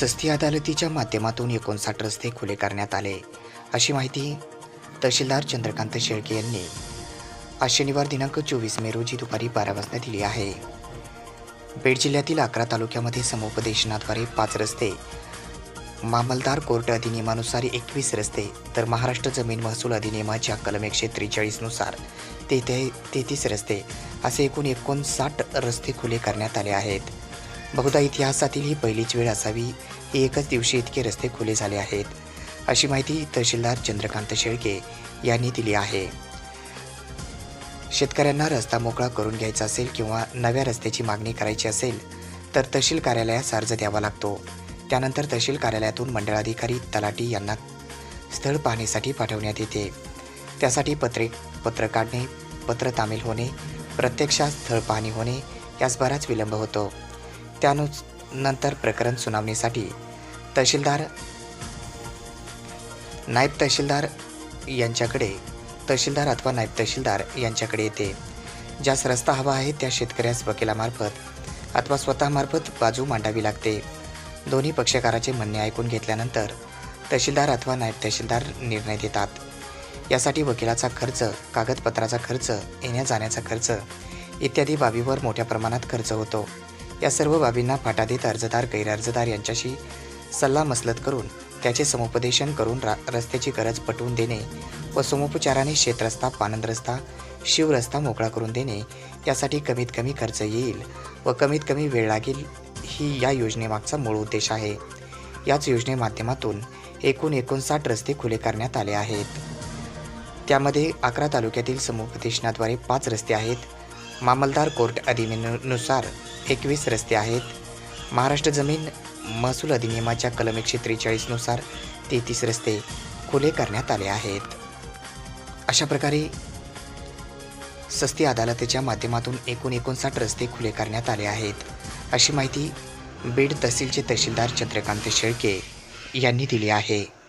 सस्ती अदालतीच्या माध्यमातून एकोणसाठ रस्ते खुले करण्यात आले. अशी माहिती तहसीलदार चंद्रकांत शेळके यांनी आज शनिवार दिनांक चोवीस मे रोजी दुपारी बारा वाजता दिली आहे. बीड जिल्ह्यातील अकरा तालुक्यामध्ये समुपदेशनाद्वारे पाच रस्ते मामलदार कोर्ट अधिनियमानुसार एकवीस रस्ते तर महाराष्ट्र जमीन महसूल अधिनियमाच्या कलम एकशे त्रेचाळीसनुसार तेथे तेहतीस रस्ते असे एकूण एकोणसाठ रस्ते खुले करण्यात आले आहेत. बहुधा इतिहासातील ही पहिलीच वेळ असावी. ही एकच दिवशी इतके रस्ते खुले झाले आहेत. अशी माहिती तहसीलदार चंद्रकांत शेळके यांनी दिली आहे. शेतकऱ्यांना रस्ता मोकळा करून घ्यायचा असेल किंवा नव्या रस्त्याची मागणी करायची असेल तर तहसील कार्यालयास अर्ज द्यावा लागतो. त्यानंतर तहसील कार्यालयातून मंडळाधिकारी तलाटी यांना स्थळ पाहणीसाठी पाठवण्यात येते. त्यासाठी पत्रे पत्र काढणे पत्र तामील होणे प्रत्यक्षात स्थळ पाहणी होणे यास बराच विलंब होतो. त्यानु नंतर प्रकरण सुनावणीसाठी तहसीलदार नायब तहसीलदार यांच्याकडे तहसीलदार अथवा नायब तहसीलदार यांच्याकडे येते. ज्यास रस्ता हवा आहे त्या शेतकऱ्यास वकिलामार्फत अथवा स्वतःमार्फत बाजू मांडावी लागते. दोन्ही पक्षकाराचे म्हणणे ऐकून घेतल्यानंतर तहसीलदार अथवा नायब तहसीलदार निर्णय देतात. यासाठी वकिलाचा खर्च कागदपत्राचा खर्च येण्या जाण्याचा खर्च इत्यादी बाबीवर मोठ्या प्रमाणात खर्च होतो. या सर्व बाबींना फाटा देत अर्जदार गैरअर्जदार यांच्याशी सल्लामसलत करून त्याचे समुपदेशन करून रा रस्त्याची गरज पटवून देणे व समुपचाराने शेतरस्ता पानंद रस्ता शिवरस्ता मोकळा करून देणे यासाठी कमीत कमी खर्च येईल व कमीत कमी वेळ लागेल ही या योजनेमागचा मूळ उद्देश आहे. याच योजने माध्यमातून एकूण एकोणसाठ रस्ते खुले करण्यात आले आहेत. त्यामध्ये अकरा तालुक्यातील समुपदेशनाद्वारे पाच रस्ते आहेत. मामलदार कोर्ट अधिनियमानुसार एकवीस रस्ते आहेत. महाराष्ट्र जमीन महसूल अधिनियमाच्या कलम एकशे त्रेचाळीसनुसार तेहतीस रस्ते खुले करण्यात आले आहेत. अशा प्रकारे सस्ती अदालतीच्या माध्यमातून एकूण एकोणसाठ रस्ते खुले करण्यात आले आहेत. अशी माहिती बीड तहसीलचे तहसीलदार चंद्रकांत शेळके यांनी दिली आहे.